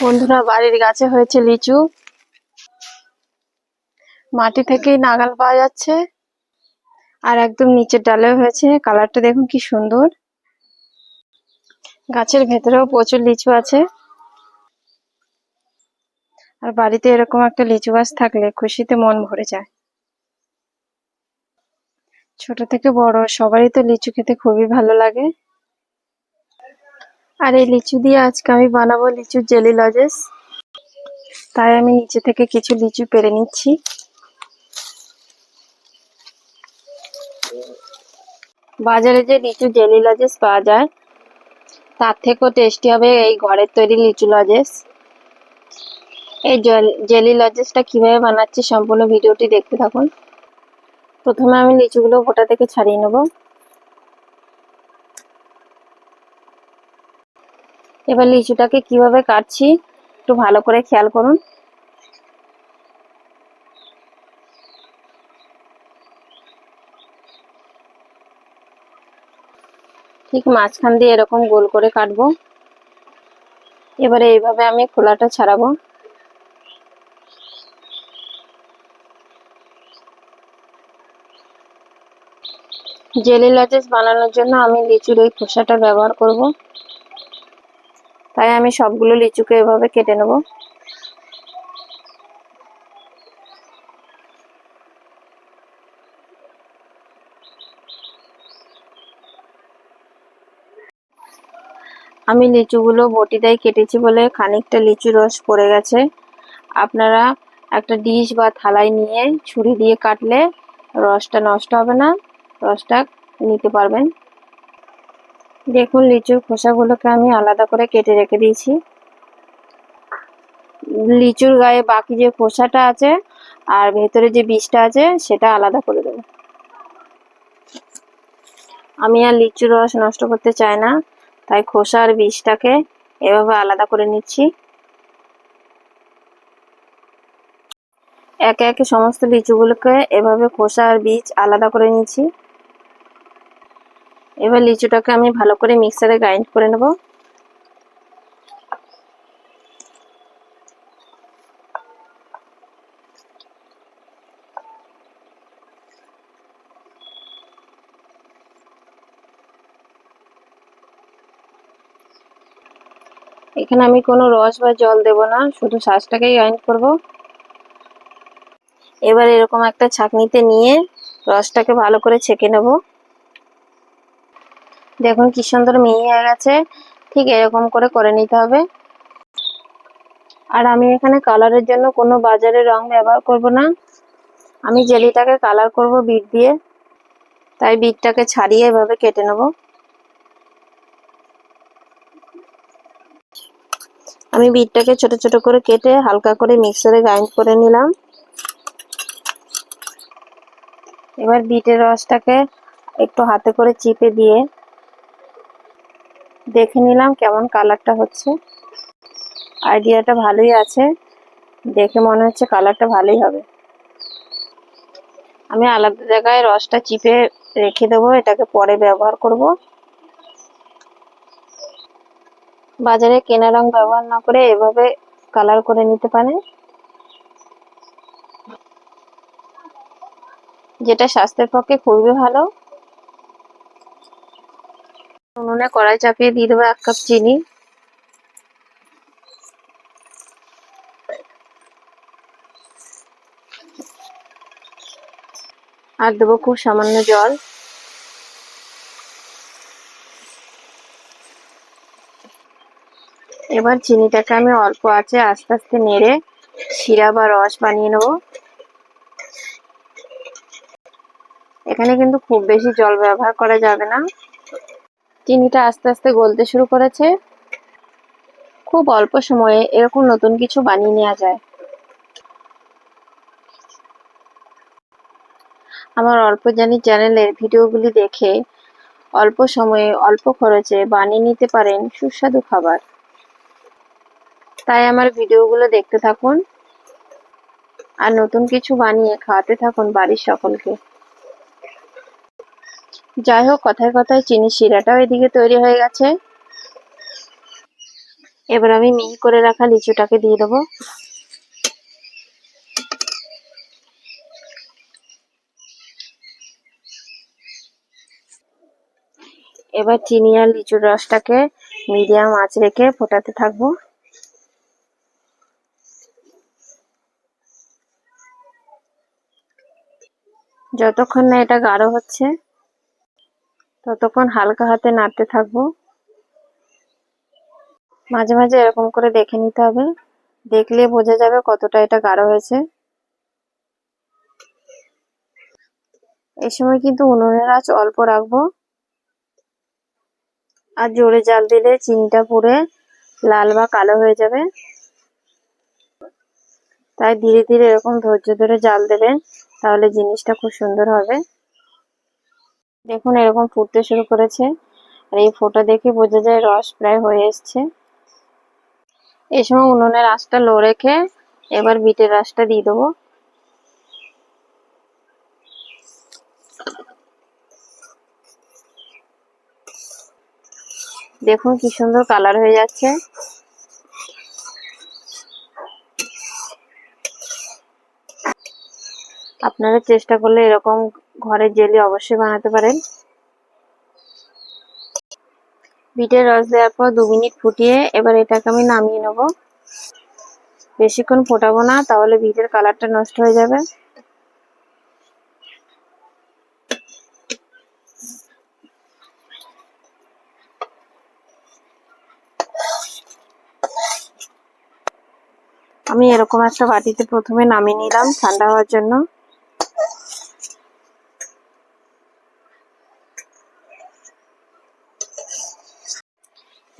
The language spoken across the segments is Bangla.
বন্ধুরা, বাড়ির গাছে হয়েছে লিচু। মাটি থেকেই নাগাল পাওয়া যাচ্ছে। আর একদম নিচের ডালেও হয়েছে। কালারটা দেখুন কি সুন্দর। গাছের ভেতরেও প্রচুর লিচু আছে। আর বাড়িতে এরকম একটা লিচু গাছ থাকলে খুশিতে মন ভরে যায়। ছোট থেকে বড় সবারই তো লিচু খেতে খুবই ভালো লাগে। আর এই লিচু দিয়ে আজকে আমি বানাবো লিচুর জেলি লজেস। তাই আমি নিচে থেকে কিছু লিচু পেরে নিচ্ছি। বাজারে যে লিচু জেলি লজেস পাওয়া যায়, তার থেকেও টেস্টি হবে এই ঘরের তৈরি লিচু লজেস। এই জেলি লজেসটা কীভাবে বানাচ্ছি সম্পূর্ণ ভিডিওটি দেখতে থাকুন। প্রথমে আমি লিচুগুলো গোটা থেকে ছাড়িয়ে নেব। এবার লিচুটাকে কীভাবে কাটছি একটু ভালো করে খেয়াল করুন। ঠিক মাঝখান দিয়ে এরকম গোল করে কাটবো। এবারে এইভাবে আমি খোলাটা ছাড়াবো। জেলি লাচেস বানানোর জন্য আমি লিচুর এই খোসাটা ব্যবহার করব। তাই আমি সবগুলো লিচুকে এভাবে কেটে নেব। আমি লিচুগুলো বটি বটিটাই কেটেছি বলে খানিকটা লিচু রস পড়ে গেছে। আপনারা একটা ডিশ বা থালায় নিয়ে ছুরি দিয়ে কাটলে রসটা নষ্ট হবে না, রসটা নিতে পারবেন। দেখুন, লিচুর খোসাগুলোকে আমি আলাদা করে কেটে রেখে দিয়েছি। লিচুর গায়ে বাকি যে খোসাটা আছে আর ভেতরে যে বীজটা আছে, সেটা আলাদা করে দেবো। আমি আর লিচুর রস নষ্ট করতে চাই না, তাই খোসা আর বীজটাকে এভাবে আলাদা করে নিচ্ছি। একে একে সমস্ত লিচুগুলোকে এভাবে খোসা আর বীজ আলাদা করে নিচ্ছি। এবার লিচুটাকে আমি ভালো করে মিক্সারে গ্রাইন্ড করে নেব। এখানে আমি কোনো রস বা জল দেব না, শুধু শ্বাসটাকেই গ্রাইন্ড করব। এবার এরকম একটা ছাঁকনিতে নিয়ে রসটাকে ভালো করে ছেঁকে নেব। দেখুন কি সুন্দর মিহি হয়ে গেছে। ঠিক এরকম করে করে নিতে হবে। আর আমি এখানে কালারের জন্য কোনো বাজারের রং ব্যবহার করব না। আমি জেলিটাকে কালার করব বিট দিয়ে। তাই বিটটাকে ছাড়িয়ে এভাবে কেটে নেব। আমি বিটটাকে ছোট ছোট করে কেটে হালকা করে মিক্সারে গ্রাইন্ড করে নিলাম। এবার বিটের রসটাকে একটু হাতে করে চিপে দিয়ে দেখে নিলাম কেমন কালারটা হচ্ছে। আইডিয়াটা ভালোই আছে। দেখে মনে হচ্ছে কালারটা ভালোই হবে। আমি আলাদা জায়গায় রসটা চিপে রেখে দেবো, এটাকে পরে ব্যবহার করব। বাজারে কেনা রং ব্যবহার না করে এভাবে কালার করে নিতে পারেন। যেটা স্বাস্থ্যের পক্ষে খুবই ভালো। উনুনে কড়াই চাপিয়ে দিয়ে দেবো এক কাপ চিনি। আর দেবো খুব সামান্য জল। এবার চিনিটাকে আমি অল্প আছে আস্তে আস্তে নেড়ে শিরা বা রস বানিয়ে নেব। এখানে কিন্তু খুব বেশি জল ব্যবহার করা যাবে না। চিনিটা আস্তে আস্তে গলতে শুরু করেছে। খুব অল্প সময়ে এরকম নতুন কিছু বানিয়ে নেওয়া যায়। আমার অল্প জানি চ্যানেলের ভিডিওগুলি দেখে অল্প সময়ে অল্প খরচে বানিয়ে নিতে পারেন সুস্বাদু খাবার। তাই আমার ভিডিওগুলো দেখতে থাকুন। আর নতুন কিছু বানিয়ে খাওয়াতে থাকুন বাড়ির সকলকে। যাই হোক, কথায় কথায় চিনি শিরাটাও এদিকে তৈরি হয়ে গেছে। এবার আমি মিহি করে রাখা লিচুটাকে দিয়ে দেবো। এবার চিনি আর লিচুর রসটাকে মিডিয়াম আঁচ রেখে ফোটাতে থাকব। যতক্ষণ না এটা গাঢ় হচ্ছে ততক্ষণ হালকা হাতে নাড়তে থাকব। মাঝে মাঝে এরকম করে দেখে নিতে হবে। দেখলে বোঝা যাবে কতটা এটা গাঢ় হয়েছে। এই সময় কিন্তু উনুনের আঁচ অল্প রাখব। আর জোরে জাল দিলে চিনিটা পুড়ে লাল বা কালো হয়ে যাবে। তাই ধীরে ধীরে এরকম ধৈর্য ধরে জাল দেবেন, তাহলে জিনিসটা খুব সুন্দর হবে। দেখুন, এরকম ফুটতে শুরু করেছে। আর এই ফোটা দেখে বোঝা যায় রস প্রায় হয়ে এসছে। এই সময় উনুনের আঁচটা লো রেখে এবার বিটের রসটা দিয়ে দেবো। দেখুন কি সুন্দর কালার হয়ে যাচ্ছে। আপনারা চেষ্টা করলে এরকম ঘরের জেলি অবশ্যই বানাতে পারেন। বিটের রস দেওয়ার পর দু মিনিট ফুটিয়ে এবার এটাকে আমি নামিয়ে নেব। বেশিক্ষণ ফোটাবো না, তাহলে বিটের কালারটা নষ্ট হয়ে যাবে। আমি এরকম একটা বাটিতে প্রথমে নামিয়ে নিলাম ঠান্ডা হওয়ার জন্য।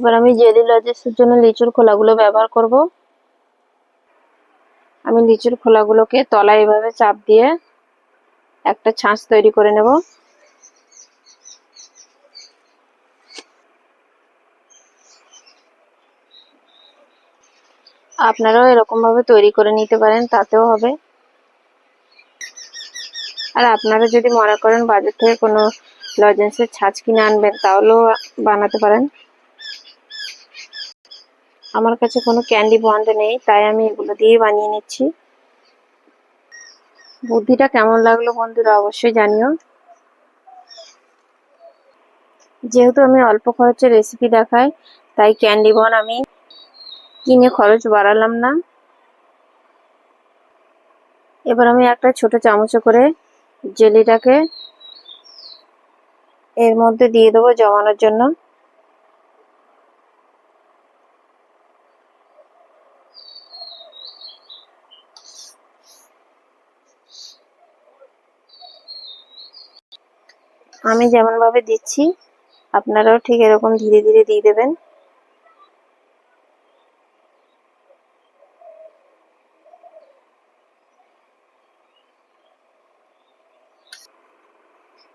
এবার আমি জেলি লজেসের জন্য লিচুর খোলাগুলো ব্যবহার করব। আমি লিচুর খোলাগুলোকে তলায় এভাবে চাপ দিয়ে একটা ছাঁচ তৈরি করে নেব। আপনারাও এরকম ভাবে তৈরি করে নিতে পারেন, তাতেও হবে। আর আপনারা যদি মনে করেন বাজার থেকে কোনো লজেন্সের ছাঁচ কিনে আনবেন, তাহলেও বানাতে পারেন। আমার কাছে কোনো ক্যান্ডি বন্ড নেই, তাই আমি এগুলো দিয়ে বানিয়ে নিচ্ছি। বুদ্ধিটা কেমন লাগল বন্ধুরা অবশ্যই জানিও। যেহেতু আমি অল্প খরচে রেসিপি দেখাই, তাই ক্যান্ডি বন আমি কিনে খরচ বাড়ালাম না। এবার আমি একটা ছোট চামচ করে জেলিটাকে এর মধ্যে দিয়ে দেবো জমানোর জন্য। আমি যেমনভাবে দিচ্ছি, আপনারাও ঠিক এরকম ধীরে ধীরে দিয়ে দেবেন।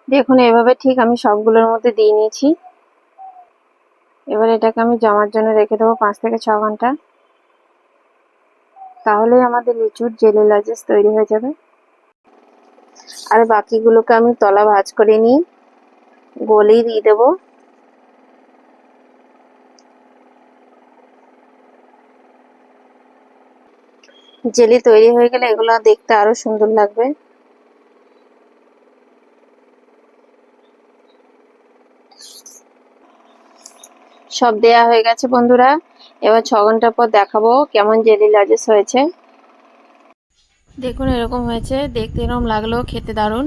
দেখুন, এভাবে ঠিক আমি সবগুলোর মধ্যে দিয়ে নিয়েছি। এবার এটাকে আমি জমার জন্য রেখে দেবো পাঁচ থেকে ছ ঘণ্টা। তাহলেই আমাদের লিচুর জেলি লাজেস তৈরি হয়ে যাবে। আর বাকিগুলোকে আমি তলা ভাজ করে নিই। গলেই দিয়ে দেবো। জেলি তৈরি হয়ে গেলে এগুলো দেখতে আরও সুন্দর লাগবে। সব দেয়া হয়ে গেছে বন্ধুরা। এবার ছ ঘণ্টা পর দেখাবো কেমন জেলি লাজেস হয়েছে। দেখুন এরকম হয়েছে, দেখতে এরকম লাগল, খেতে দারুণ।